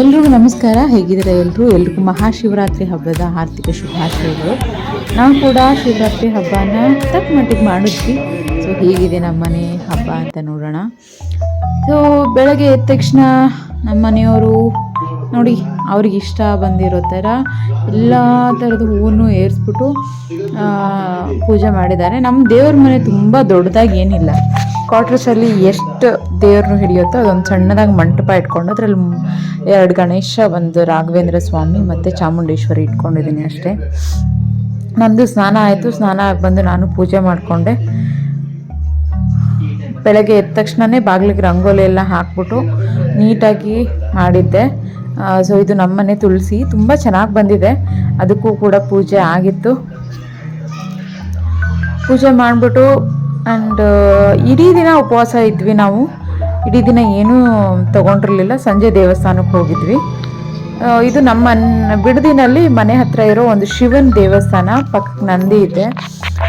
ಎಲ್ರಿಗೂ ನಮಸ್ಕಾರ. ಹೇಗಿದ್ದೀರಾ ಎಲ್ಲರೂ ಎಲ್ರಿಗೂ ಮಹಾಶಿವರಾತ್ರಿ ಹಬ್ಬದ ಆರ್ಥಿಕ ಶುಭಾಶಯಗಳು. ನಾವು ಕೂಡ ಶಿವರಾತ್ರಿ ಹಬ್ಬನ ತಕ್ಕ ಮಟ್ಟಿಗೆ ಮಾಡಿದ್ವಿ. ಸೊ ಹೇಗಿದೆ ನಮ್ಮನೆ ಹಬ್ಬ ಅಂತ ನೋಡೋಣ. ಸೊ ಬೆಳಗ್ಗೆ ಎದ್ದ ತಕ್ಷಣ ನಮ್ಮ ಮನೆಯವರು ನೋಡಿ, ಅವ್ರಿಗೆ ಇಷ್ಟ ಬಂದಿರೋ ಥರ ಎಲ್ಲ ಥರದ ಹೂವನ್ನು ಏರಿಸ್ಬಿಟ್ಟು ಪೂಜೆ ಮಾಡಿದ್ದಾರೆ. ನಮ್ಮ ದೇವ್ರ ಮನೆ ತುಂಬ ದೊಡ್ಡದಾಗಿ ಏನಿಲ್ಲ. ಕ್ವಾರ್ಟರ್ಸಲ್ಲಿ ಎಷ್ಟು ದೇವ್ರನ್ನ ಹಿಡಿಯುತ್ತೋ ಅದೊಂದು ಸಣ್ಣದಾಗಿ ಮಂಟಪ ಇಟ್ಕೊಂಡು ಅದ್ರಲ್ಲಿ ಎರಡು ಗಣೇಶ, ಒಂದು ರಾಘವೇಂದ್ರ ಸ್ವಾಮಿ ಮತ್ತು ಚಾಮುಂಡೇಶ್ವರಿ ಇಟ್ಕೊಂಡಿದ್ದೀನಿ ಅಷ್ಟೇ. ನಂದು ಸ್ನಾನ ಆಯಿತು, ಸ್ನಾನ ಆಗಿ ಬಂದು ನಾನು ಪೂಜೆ ಮಾಡಿಕೊಂಡೆ. ಬೆಳಗ್ಗೆ ಎದ್ದ ತಕ್ಷಣನೇ ಬಾಗಿಲಿಗೆ ರಂಗೋಲಿ ಎಲ್ಲ ಹಾಕ್ಬಿಟ್ಟು ನೀಟಾಗಿ ಮಾಡಿದ್ದೆ. ಸೊ ಇದು ನಮ್ಮನೆ ತುಳಸಿ, ತುಂಬ ಚೆನ್ನಾಗಿ ಬಂದಿದೆ. ಅದಕ್ಕೂ ಕೂಡ ಪೂಜೆ ಆಗಿತ್ತು. ಪೂಜೆ ಮಾಡಿಬಿಟ್ಟು ಆ್ಯಂಡ್ ಇಡೀ ದಿನ ಉಪವಾಸ ಇದ್ವಿ ನಾವು. ಇಡೀ ದಿನ ಏನೂ ತೊಗೊಂಡಿರಲಿಲ್ಲ. ಸಂಜೆ ದೇವಸ್ಥಾನಕ್ಕೆ ಹೋಗಿದ್ವಿ. ಇದು ನಮ್ಮ ಬಿಡದಿನಲ್ಲಿ ಮನೆ ಹತ್ರ ಇರೋ ಒಂದು ಶಿವನ್ ದೇವಸ್ಥಾನ ಪಕ್ಕಕ್ಕೆ ನಂದಿ ಇದೆ.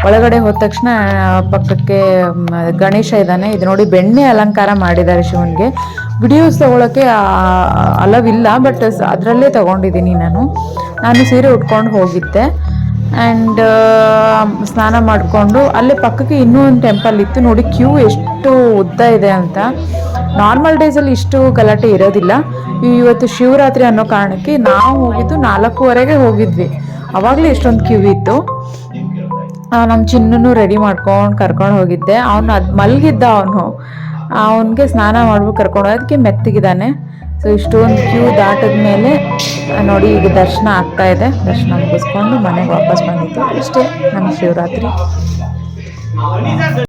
ಒಳಗಡೆ ಹೋದ ತಕ್ಷಣ ಪಕ್ಕಕ್ಕೆ ಗಣೇಶ ಇದ್ದಾನೆ. ಇದು ನೋಡಿ ಬೆಣ್ಣೆ ಅಲಂಕಾರ ಮಾಡಿದ್ದಾರೆ ಶಿವನ್ಗೆ. ವಿಡಿಯೋಸ್ ತಗೊಳ್ಳೋಕ್ಕೆ ಅಲವಿಲ್ಲ, ಬಟ್ ಅದರಲ್ಲೇ ತಗೊಂಡಿದ್ದೀನಿ ನಾನು. ನಾನು ಸೀರೆ ಉಟ್ಕೊಂಡು ಹೋಗಿದ್ದೆ. ಆ್ಯಂಡ್ ಸ್ನಾನ ಮಾಡಿಕೊಂಡು ಅಲ್ಲೇ ಪಕ್ಕಕ್ಕೆ ಇನ್ನೂ ಒಂದು ಟೆಂಪಲ್ ಇತ್ತು. ನೋಡಿ ಕ್ಯೂ ಎಷ್ಟು ಉದ್ದ ಇದೆ ಅಂತ. ನಾರ್ಮಲ್ ಡೇಸಲ್ಲಿ ಇಷ್ಟು ಗಲಾಟೆ ಇರೋದಿಲ್ಲ. ಇವತ್ತು ಶಿವರಾತ್ರಿ ಅನ್ನೋ ಕಾರಣಕ್ಕೆ ನಾವು ಹೋಗಿದ್ದು ನಾಲ್ಕೂವರೆಗೆ ಹೋಗಿದ್ವಿ. ಅವಾಗಲೇ ಎಷ್ಟೊಂದು ಕ್ಯೂ ಇತ್ತು. ನಮ್ಮ ಚಿನ್ನೂ ರೆಡಿ ಮಾಡ್ಕೊಂಡು ಕರ್ಕೊಂಡು ಹೋಗಿದ್ದೆ. ಅವನು ಅದು ಮಲಗಿದ್ದ ಅವನು. ಅವನಿಗೆ ಸ್ನಾನ ಮಾಡ್ಬಿಟ್ಟು ಕರ್ಕೊಂಡು ಹೋಗೋದಕ್ಕೆ ಮೆತ್ತಗಿದ್ದಾನೆ. ಸೊ ಇಷ್ಟೊಂದು ಕ್ಯೂ ದಾಟಿದ ಮೇಲೆ ನೋಡಿ ಈಗ ದರ್ಶನ ಆಗ್ತಾ ಇದೆ. ದರ್ಶನ ಮುಗಿಸ್ಕೊಂಡು ಮನೆಗೆ ವಾಪಸ್ ಬಂದಿತ್ತು ಇಷ್ಟೇ ನಮ್ಮ ಶಿವರಾತ್ರಿ.